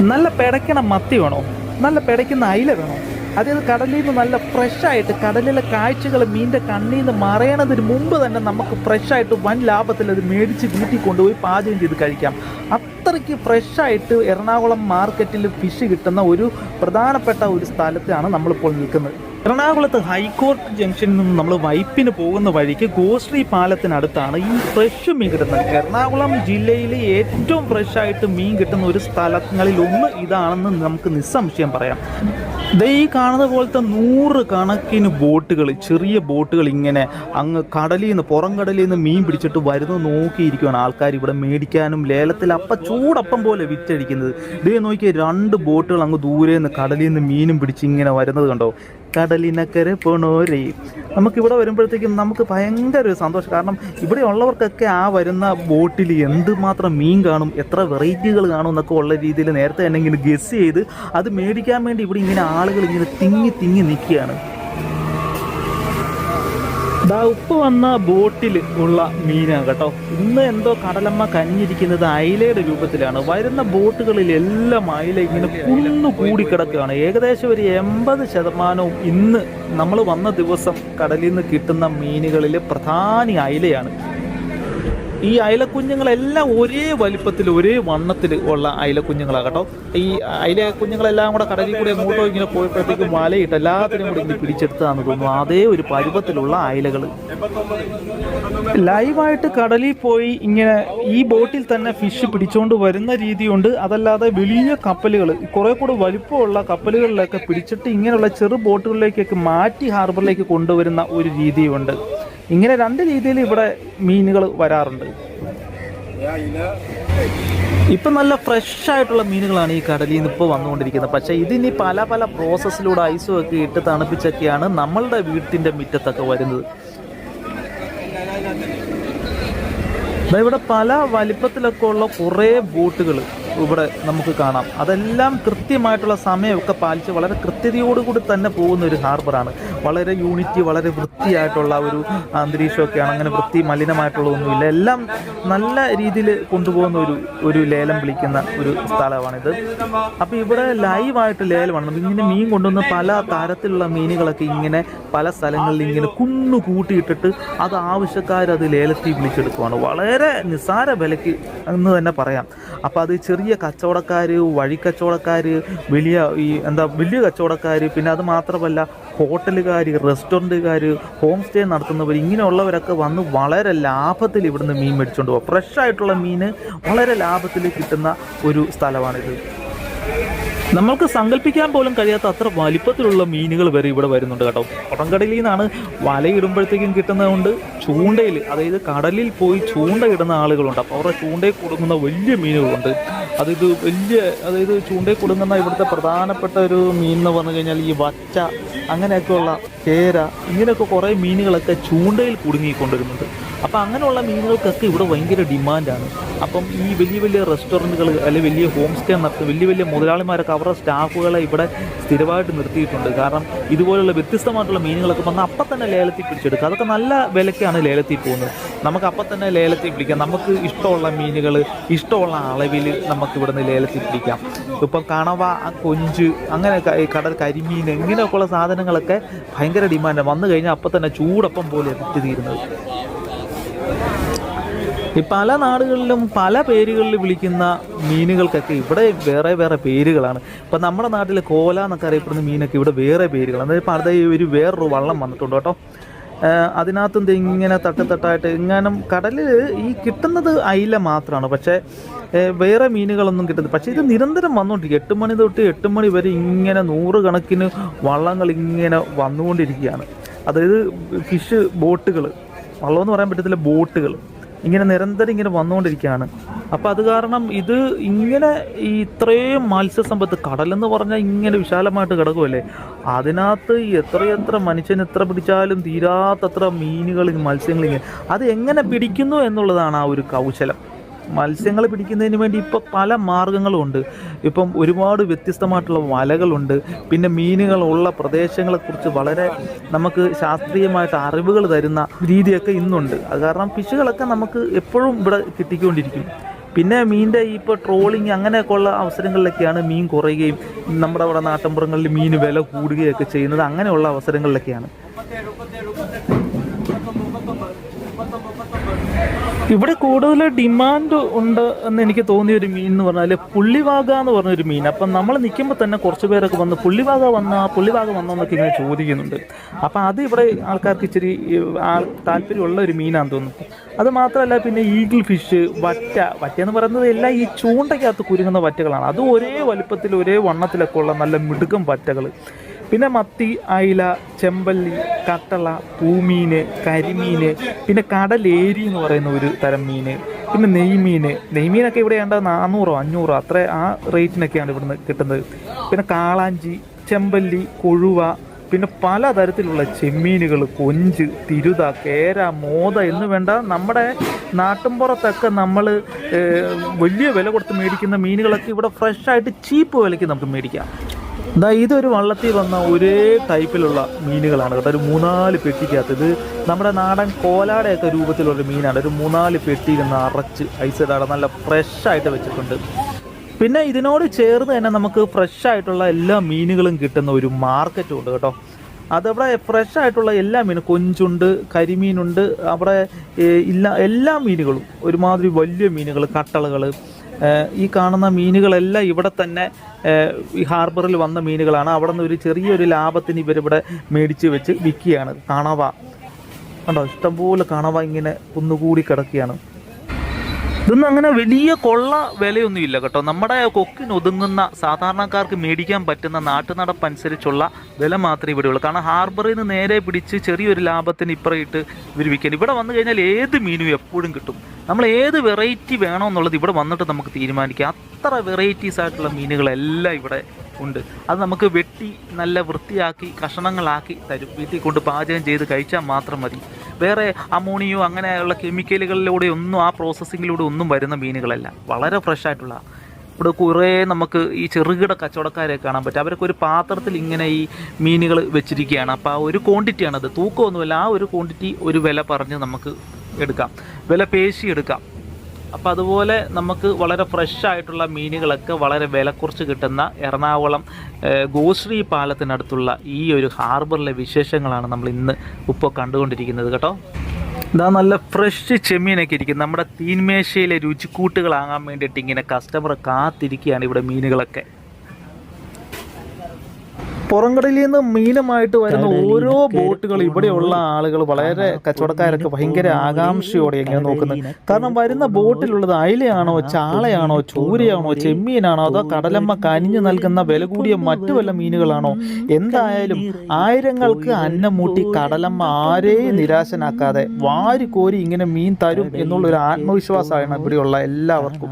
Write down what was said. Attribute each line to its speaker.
Speaker 1: നല്ല പിടയ്ക്കണ മത്തി വേണോ? നല്ല പിടയ്ക്കുന്ന അയില വേണോ? അതായത് കടലിൽ നിന്ന് നല്ല ഫ്രഷായിട്ട് കടലിലെ കാഴ്ചകൾ മീനിന്റെ കണ്ണിൽ നിന്ന് മറയണതിന് മുമ്പ് തന്നെ നമുക്ക് ഫ്രഷായിട്ട് വൻ ലാഭത്തിൽ അത് മേടിച്ച് വീട്ടിൽ കൊണ്ടുപോയി പാചകം ചെയ്ത് കഴിക്കാം. അത്രയ്ക്ക് ഫ്രഷായിട്ട് എറണാകുളം മാർക്കറ്റിൽ ഫിഷ് കിട്ടുന്ന ഒരു പ്രധാനപ്പെട്ട ഒരു സ്ഥലത്താണ് നമ്മളിപ്പോൾ നിൽക്കുന്നത്. എറണാകുളത്ത് ഹൈക്കോർട്ട് ജംഗ്ഷനിൽ നിന്ന് നമ്മൾ വൈപ്പിന് പോകുന്ന വഴിക്ക് ഗോശ്രീ പാലത്തിനടുത്താണ് ഈ ഫ്രഷ് മീൻ കിട്ടുന്നത്. എറണാകുളം ജില്ലയിലെ ഏറ്റവും ഫ്രഷ് ആയിട്ട് മീൻ കിട്ടുന്ന ഒരു സ്ഥലങ്ങളിൽ ഒന്ന് ഇതാണെന്ന് നമുക്ക് നിസ്സംശയം പറയാം. ഈ കാണുന്ന പോലത്തെ നൂറ് കണക്കിന് ബോട്ടുകൾ ചെറിയ ബോട്ടുകൾ ഇങ്ങനെ അങ്ങ് കടലിൽ നിന്ന് പുറം കടലിൽ നിന്ന് മീൻ പിടിച്ചിട്ട് വരുന്നത് നോക്കിയിരിക്കുകയാണ് ആൾക്കാർ ഇവിടെ മേടിക്കാനും ലേലത്തിൽ അപ്പം ചൂടപ്പം പോലെ വിറ്റഴിക്കുന്നത്. ഇതേ നോക്കിയ രണ്ട് ബോട്ടുകൾ അങ്ങ് ദൂരെ നിന്ന് കടലിൽ നിന്ന് മീനും പിടിച്ച് ഇങ്ങനെ വരുന്നത് കണ്ടോ? കടലിനക്കരെ പോണോരേ. നമുക്കിവിടെ വരുമ്പോഴത്തേക്കും നമുക്ക് ഭയങ്കര ഒരു സന്തോഷം. കാരണം ഇവിടെ ഉള്ളവർക്കൊക്കെ ആ വരുന്ന ബോട്ടിൽ എന്തുമാത്രം മീൻ കാണും എത്ര വെറൈറ്റികൾ കാണും എന്നൊക്കെ ഉള്ള രീതിയിൽ നേരത്തെ തന്നെ ഇങ്ങനെ ഗസ് ചെയ്ത് അത് മേടിക്കാൻ വേണ്ടി ഇവിടെ ഇങ്ങനെ ആളുകൾ ഇങ്ങനെ തിങ്ങി തിങ്ങി നിൽക്കുകയാണ്. ദാ ഉപ്പ് വന്ന ബോട്ടിൽ ഉള്ള മീനാണ് കേട്ടോ. ഇന്ന് എന്തോ കടലമ്മ കഞ്ഞിരിക്കുന്നത് അയിലയുടെ രൂപത്തിലാണ്. വരുന്ന ബോട്ടുകളിലെല്ലാം അയില ഇങ്ങനെ കുന്നു കൂടി കിടക്കുകയാണ് ഏകദേശം ഒരു എൺപത് ശതമാനവും ഇന്ന് നമ്മൾ വന്ന ദിവസം കടലിൽ നിന്ന് കിട്ടുന്ന മീനുകളിൽ പ്രധാന അയിലയാണ്. ഈ അയലക്കുഞ്ഞുങ്ങളെല്ലാം ഒരേ വലിപ്പത്തിൽ ഒരേ വണ്ണത്തിൽ ഉള്ള അയലക്കുഞ്ഞുങ്ങളാണ് കേട്ടോ ഈ അയല കുഞ്ഞുങ്ങളെല്ലാം കൂടെ കടലിൽ കൂടെ എങ്ങോട്ടോ ഇങ്ങനെ പോയപ്പോഴത്തേക്കും വലയിട്ട് എല്ലാത്തിനും കൂടി ഇങ്ങനെ പിടിച്ചെടുത്തതാണെന്ന് തോന്നുന്നു. അതേ ഒരു പരുവത്തിലുള്ള അയലകൾ ലൈവായിട്ട് കടലിൽ പോയി ഇങ്ങനെ ഈ ബോട്ടിൽ തന്നെ ഫിഷ് പിടിച്ചുകൊണ്ട് വരുന്ന രീതിയുണ്ട്. അതല്ലാതെ വലിയ കപ്പലുകൾ കുറെ കൂടെ വലിപ്പമുള്ള കപ്പലുകളിലൊക്കെ പിടിച്ചിട്ട് ഇങ്ങനെയുള്ള ചെറു ബോട്ടുകളിലേക്കൊക്കെ മാറ്റി ഹാർബറിലേക്ക് കൊണ്ടുവരുന്ന ഒരു രീതിയുണ്ട്. ഇങ്ങനെ രണ്ട് രീതിയിൽ ഇവിടെ മീനുകൾ വരാറുണ്ട്. ഇപ്പം നല്ല ഫ്രഷ് ആയിട്ടുള്ള മീനുകളാണ് ഈ കടലിൽ നിന്ന് ഇപ്പോൾ വന്നുകൊണ്ടിരിക്കുന്നത്. പക്ഷേ ഇതിനി പല പല പ്രോസസ്സിലൂടെ ഐസും ഒക്കെ ഇട്ട് തണുപ്പിച്ചൊക്കെയാണ് നമ്മളുടെ വീട്ടിന്റെ മുറ്റത്തൊക്കെ വരുന്നത്. ഇവിടെ പല വലിപ്പത്തിലൊക്കെ ഉള്ള കുറേ ബോട്ടുകൾ ഇവിടെ നമുക്ക് കാണാം. അതെല്ലാം കൃത്യമായിട്ടുള്ള സമയമൊക്കെ പാലിച്ച് വളരെ കൃത്യതയോടുകൂടി തന്നെ പോകുന്ന ഒരു ഹാർബറാണ് വളരെ യൂണിറ്റി വളരെ വൃത്തിയായിട്ടുള്ള ഒരു അന്തരീക്ഷമൊക്കെയാണ്. അങ്ങനെ വൃത്തി മലിനമായിട്ടുള്ളതൊന്നുമില്ല. എല്ലാം നല്ല രീതിയിൽ കൊണ്ടുപോകുന്ന ഒരു ഒരു ലേലം വിളിക്കുന്ന ഒരു സ്ഥലമാണിത്. അപ്പോൾ ഇവിടെ ലൈവായിട്ട് ലേലമാണ്. ഇങ്ങനെ മീൻ കൊണ്ടുവന്ന് പല തരത്തിലുള്ള മീനുകളൊക്കെ ഇങ്ങനെ പല സ്ഥലങ്ങളിൽ ഇങ്ങനെ കുന്നു കൂട്ടിയിട്ടിട്ട് അത് ആവശ്യക്കാർ അത് ലേലത്തിൽ വിളിച്ചെടുക്കുവാണ്. വളരെ നിസ്സാര വിലയ്ക്ക് എന്ന് തന്നെ പറയാം. അപ്പോൾ അത് ചെറിയ കച്ചവടക്കാർ വഴിക്കച്ചവടക്കാർ വലിയ ഈ എന്താ വലിയ കച്ചവടക്കാർ പിന്നെ അത് മാത്രമല്ല ഹോട്ടലുകാർ റെസ്റ്റോറന്റുകാർ ഹോം സ്റ്റേ നടത്തുന്നവർ ഇങ്ങനെയുള്ളവരൊക്കെ വന്ന് വളരെ ലാഭത്തിൽ ഇവിടുന്ന് മീൻ മേടിച്ചുകൊണ്ട് പോകും ഫ്രഷ് ആയിട്ടുള്ള മീൻ വളരെ ലാഭത്തിൽ കിട്ടുന്ന ഒരു സ്ഥലമാണിത്. നമ്മൾക്ക് സങ്കല്പിക്കാൻ പോലും കഴിയാത്ത അത്ര വലിപ്പത്തിലുള്ള മീനുകൾ വരെ ഇവിടെ വരുന്നുണ്ട് കേട്ടോ. പുറംകടലിൽ നിന്നാണ് വലയിടുമ്പോഴത്തേക്കും കിട്ടുന്നതുകൊണ്ട് ചൂണ്ടയിൽ അതായത് കടലിൽ പോയി ചൂണ്ട ഇടുന്ന ആളുകളുണ്ട്. അപ്പോൾ അവരുടെ ചൂണ്ടയിൽ കൊടുങ്ങുന്ന വലിയ മീനുകളുണ്ട്. അതായത് വലിയ അതായത് ചൂണ്ടയിൽ കൊടുങ്ങുന്ന ഇവിടുത്തെ പ്രധാനപ്പെട്ട ഒരു മീൻ എന്ന് പറഞ്ഞു കഴിഞ്ഞാൽ ഈ വച്ച അങ്ങനെയൊക്കെയുള്ള കേര ഇങ്ങനെയൊക്കെ കുറേ മീനുകളൊക്കെ ചൂണ്ടയിൽ കുടുങ്ങിക്കൊണ്ടിരുന്നുണ്ട്. അപ്പോൾ അങ്ങനെയുള്ള മീനുകൾക്കൊക്കെ ഇവിടെ ഭയങ്കര ഡിമാൻഡാണ്. അപ്പം ഈ വലിയ വലിയ റെസ്റ്റോറന്റുകൾ അല്ലെങ്കിൽ വലിയ ഹോം സ്റ്റേ നടത്തുന്ന വലിയ വലിയ മുതലാളിമാരൊക്കെ അവരുടെ സ്റ്റാഫുകളെ ഇവിടെ സ്ഥിരമായിട്ട് നിർത്തിയിട്ടുണ്ട്. കാരണം ഇതുപോലുള്ള വ്യത്യസ്തമായിട്ടുള്ള മീനുകളൊക്കെ വന്നാൽ അപ്പം തന്നെ ലേലത്തിൽ പിടിച്ചെടുക്കുക അതൊക്കെ നല്ല വിലയ്ക്കാണ് ലേലത്തിൽ പോകുന്നത്. നമുക്ക് അപ്പം തന്നെ ലേലത്തിൽ പിടിക്കാം. നമുക്ക് ഇഷ്ടമുള്ള മീനുകൾ ഇഷ്ടമുള്ള അളവിൽ നമുക്ക് ഇവിടുന്ന് ലേലത്തിൽ പിടിക്കാം. ഇപ്പം കണവ കൊഞ്ച് അങ്ങനെ കടൽ കരിമീൻ ഇങ്ങനെയൊക്കെയുള്ള സാധനങ്ങളൊക്കെ ഭയങ്കര ഡിമാൻഡ്. വന്നു കഴിഞ്ഞാൽ അപ്പം തന്നെ ചൂടപ്പം പോലെ തീരുന്നത് ഈ പല നാടുകളിലും പല പേരുകളിൽ വിളിക്കുന്ന മീനുകൾക്കൊക്കെ ഇവിടെ വേറെ വേറെ പേരുകളാണ്. ഇപ്പം നമ്മുടെ നാട്ടിൽ കോല എന്നൊക്കെ അറിയപ്പെടുന്ന മീനൊക്കെ ഇവിടെ വേറെ പേരുകളാണ്. അതായത് ഇപ്പം അടുത്ത ഒരു വേറൊരു വള്ളം വന്നിട്ടുണ്ട് കേട്ടോ. അതിനകത്തും ഇങ്ങനെ തട്ടത്തട്ടായിട്ട് ഇങ്ങനെ കടലിൽ ഈ കിട്ടുന്നത് അയില മാത്രമാണ് പക്ഷേ വേറെ മീനുകളൊന്നും കിട്ടുന്നത് പക്ഷേ ഇത് നിരന്തരം വന്നുകൊണ്ടിരിക്കും എട്ട് മണി തൊട്ട് എട്ട് മണി വരെ ഇങ്ങനെ നൂറുകണക്കിന് വള്ളങ്ങൾ ഇങ്ങനെ വന്നുകൊണ്ടിരിക്കുകയാണ്. അതായത് ഫിഷ് ബോട്ടുകൾ. വള്ളമെന്ന് പറയാൻ പറ്റത്തില്ല ബോട്ടുകൾ. ഇങ്ങനെ നിരന്തരം ഇങ്ങനെ വന്നുകൊണ്ടിരിക്കുകയാണ്. അപ്പോൾ അത് കാരണം ഇത് ഇങ്ങനെ ഇത്രയും മത്സ്യസമ്പത്ത് കടലെന്ന് പറഞ്ഞാൽ ഇങ്ങനെ വിശാലമായിട്ട് കിടക്കുമല്ലേ അതിനകത്ത് എത്രയെത്ര മനുഷ്യൻ എത്ര പിടിച്ചാലും തീരാത്തത്ര മീനുകൾ മത്സ്യങ്ങൾ ഇങ്ങനെ അത് എങ്ങനെ പിടിക്കുന്നു എന്നുള്ളതാണ് ആ ഒരു കൗശലം. മത്സ്യങ്ങൾ പിടിക്കുന്നതിന് വേണ്ടി ഇപ്പോൾ പല മാർഗങ്ങളും ഉണ്ട് ഇപ്പം ഒരുപാട് വ്യത്യസ്തമായിട്ടുള്ള വലകളുണ്ട്. പിന്നെ മീനുകളുള്ള പ്രദേശങ്ങളെക്കുറിച്ച് വളരെ നമുക്ക് ശാസ്ത്രീയമായിട്ട് അറിവുകൾ തരുന്ന രീതിയൊക്കെ ഇന്നുണ്ട്. അത് കാരണം ഫിഷുകളൊക്കെ നമുക്ക് എപ്പോഴും ഇവിടെ കിട്ടിക്കൊണ്ടിരിക്കും. പിന്നെ മീനിന്റെ ഇപ്പോൾ ട്രോളിങ് അങ്ങനെയൊക്കെ ഉള്ള അവസരങ്ങളിലൊക്കെയാണ് മീൻ കുറയുകയും നമ്മുടെ അവിടെ നാട്ടിൻപുറങ്ങളിൽ മീൻ വില കൂടുകയൊക്കെ ചെയ്യുന്നത് അങ്ങനെയുള്ള അവസരങ്ങളിലൊക്കെയാണ്. ഇവിടെ കൂടുതൽ ഡിമാൻഡ് ഉണ്ട് എന്ന് എനിക്ക് തോന്നിയ ഒരു മീൻ എന്ന് പറഞ്ഞാൽ പുള്ളിവാക എന്ന് പറഞ്ഞൊരു മീൻ. അപ്പം നമ്മൾ നിൽക്കുമ്പോൾ തന്നെ കുറച്ച് പേരൊക്കെ വന്ന് പുള്ളിവാക വന്ന പുള്ളിവാക വന്നോ എന്നൊക്കെ ഇങ്ങനെ ചോദിക്കുന്നുണ്ട്. അപ്പം അത് ഇവിടെ ആൾക്കാർക്ക് ഇച്ചിരി താല്പര്യമുള്ള ഒരു മീനാണെന്ന് തോന്നുന്നു. അത് മാത്രമല്ല പിന്നെ ഈഗിൾ ഫിഷ് വറ്റ. വറ്റ എന്ന് പറയുന്നത് എല്ലാം ഈ ചൂണ്ടയ്ക്കകത്ത് കുരുങ്ങുന്ന വറ്റകളാണ്. അത് ഒരേ വലുപ്പത്തിൽ ഒരേ വണ്ണത്തിലൊക്കെ ഉള്ള നല്ല മിടുക്കം വറ്റകൾ പിന്നെ മത്തി അയില ചെമ്പല്ലി കട്ടള പൂമീൻ കരിമീൻ പിന്നെ കടലേരി എന്ന് പറയുന്ന ഒരു തരം മീൻ പിന്നെ നെയ്മീൻ നെയ്മീനൊക്കെ ഇവിടെ ഏണ്ട നാനൂറോ അഞ്ഞൂറോ അത്ര ആ റേറ്റിനൊക്കെയാണ് ഇവിടുന്ന് കിട്ടുന്നത്. പിന്നെ കാളാഞ്ചി ചെമ്പല്ലി കൊഴുവ പിന്നെ പലതരത്തിലുള്ള ചെമ്മീനുകൾ കൊഞ്ച് തിരുത കേര മോത എന്ന് വേണ്ട നമ്മുടെ നാട്ടിൻപുറത്തൊക്കെ നമ്മൾ വലിയ വില കൊടുത്ത് മേടിക്കുന്ന മീനുകളൊക്കെ ഇവിടെ ഫ്രഷായിട്ട് ചീപ്പ് വിലയ്ക്ക് നമുക്ക് മേടിക്കാം. ദാ ഇതൊരു വള്ളത്തിൽ വന്ന ഒരേ ടൈപ്പിലുള്ള മീനുകളാണ് കേട്ടോ. ഒരു മൂന്നാൽ പെട്ടിക്കകത്ത് ഇത് നമ്മുടെ നാടൻ കോലാടയൊക്കെ രൂപത്തിലുള്ള മീനാണ്. ഒരു മൂന്നാൽ പെട്ടിയിൽ ഐസ് ഇടാതെ നല്ല ഫ്രഷായിട്ട് വെച്ചിട്ടുണ്ട്. പിന്നെ ഇതിനോട് ചേർന്ന് തന്നെ നമുക്ക് ഫ്രഷ് ആയിട്ടുള്ള എല്ലാ മീനുകളും കിട്ടുന്ന ഒരു മാർക്കറ്റും ഉണ്ട് കേട്ടോ. അതവിടെ ഫ്രഷ് ആയിട്ടുള്ള എല്ലാ മീനും കൊഞ്ചുണ്ട് കരിമീനുണ്ട് അവിടെ ഇല്ല എല്ലാ മീനുകളും ഒരുമാതിരി വലിയ മീനുകൾ കട്ടളകൾ ഈ കാണുന്ന മീനുകളെല്ലാം ഇവിടെ തന്നെ ഈ ഹാർബറിൽ വന്ന മീനുകളാണ്. അവിടെ നിന്ന് ഒരു ചെറിയൊരു ലാഭത്തിന് ഇവരിവിടെ മേടിച്ച് വെച്ച് വിൽക്കുകയാണ്. കണവ. കണ്ടോ? ഇഷ്ടംപോലെ കണവ ഇങ്ങനെ കുന്നുകൂടി കിടക്കുകയാണ്. ഇതൊന്നും അങ്ങനെ വലിയ കൊള്ള വിലയൊന്നുമില്ല കേട്ടോ. നമ്മുടെ കൊക്കിന് ഒതുങ്ങുന്ന സാധാരണക്കാർക്ക് മേടിക്കാൻ പറ്റുന്ന നാട്ടുനടപ്പനുസരിച്ചുള്ള വില മാത്രമേ ഇവിടെ ഉള്ളൂ. കാരണം ഹാർബറിൽ നിന്ന് നേരെ പിടിച്ച് ചെറിയൊരു ലാഭത്തിന് ഇപ്പുറയിട്ട് ഇവർ വിൽക്കാൻ ഇവിടെ വന്നു കഴിഞ്ഞാൽ ഏത് മീനും എപ്പോഴും കിട്ടും. നമ്മൾ ഏത് വെറൈറ്റി വേണമെന്നുള്ളത് ഇവിടെ വന്നിട്ട് നമുക്ക് തീരുമാനിക്കാം. അത്ര വെറൈറ്റീസ് ആയിട്ടുള്ള മീനുകളെല്ലാം ഇവിടെ ഉണ്ട്. അത് നമുക്ക് വെട്ടി നല്ല വൃത്തിയാക്കി കഷണങ്ങളാക്കി തരും. വീട്ടിൽ കൊണ്ട് പാചകം ചെയ്ത് കഴിച്ചാൽ മാത്രം മതി. വേറെ അമോണിയോ അങ്ങനെയുള്ള കെമിക്കലുകളിലൂടെ ഒന്നും ആ പ്രോസസ്സിങ്ങിലൂടെ ഒന്നും വരുന്ന മീനുകളല്ല. വളരെ ഫ്രഷ് ആയിട്ടുള്ള. ഇവിടെ കുറേ നമുക്ക് ഈ ചെറുകിട കച്ചവടക്കാരെ കാണാൻ പറ്റും. അവരൊക്കെ ഒരു പാത്രത്തിൽ ഇങ്ങനെ ഈ മീനുകൾ വെച്ചിരിക്കുകയാണ്. അപ്പോൾ ആ ഒരു ക്വാണ്ടിറ്റിയാണത് തൂക്കമൊന്നുമല്ല. ആ ഒരു ക്വാണ്ടിറ്റി ഒരു വില പറഞ്ഞ് നമുക്ക് എടുക്കാം. വില പേശി എടുക്കാം അപ്പോൾ അതുപോലെ നമുക്ക് വളരെ ഫ്രഷ് ആയിട്ടുള്ള മീനുകളൊക്കെ വളരെ വില കുറച്ച് കിട്ടുന്ന എറണാകുളം ഗോശ്രീ പാലത്തിനടുത്തുള്ള ഈ ഒരു ഹാർബറിലെ വിശേഷങ്ങളാണ് നമ്മൾ ഇന്ന് ഇപ്പോൾ കണ്ടുകൊണ്ടിരിക്കുന്നത് കേട്ടോ. ഇതാ നല്ല ഫ്രഷ് ചെമ്മീനൊക്കെ ഇരിക്കും നമ്മുടെ തീൻമേശയിലെ രുചിക്കൂട്ടുകളാകാൻ വേണ്ടിയിട്ട് ഇങ്ങനെ കസ്റ്റമർ കാത്തിരിക്കുകയാണ് ഇവിടെ മീനുകളൊക്കെ. പുറംകടലിൽ നിന്ന് മീനമായിട്ട് വരുന്ന ഓരോ ബോട്ടുകൾ ഇവിടെയുള്ള ആളുകൾ വളരെ കച്ചവടക്കാരൊക്കെ ഭയങ്കര ആകാംക്ഷയോടെ എങ്ങനെ നോക്കുന്നത് കാരണം വരുന്ന ബോട്ടിലുള്ളത് അയിലയാണോ ചാളയാണോ ചൂരയാണോ ചെമ്മീനാണോ അതോ കടലമ്മ കനിഞ്ഞു നൽകുന്ന വില കൂടിയ മറ്റു വല്ല മീനുകളാണോ? എന്തായാലും ആയിരങ്ങൾക്ക് അന്നമൂട്ടി കടലമ്മ ആരെയും നിരാശനാക്കാതെ വാരി കോരി ഇങ്ങനെ മീൻ തരും എന്നുള്ളൊരു ആത്മവിശ്വാസമാണ് ഇവിടെയുള്ള എല്ലാവർക്കും.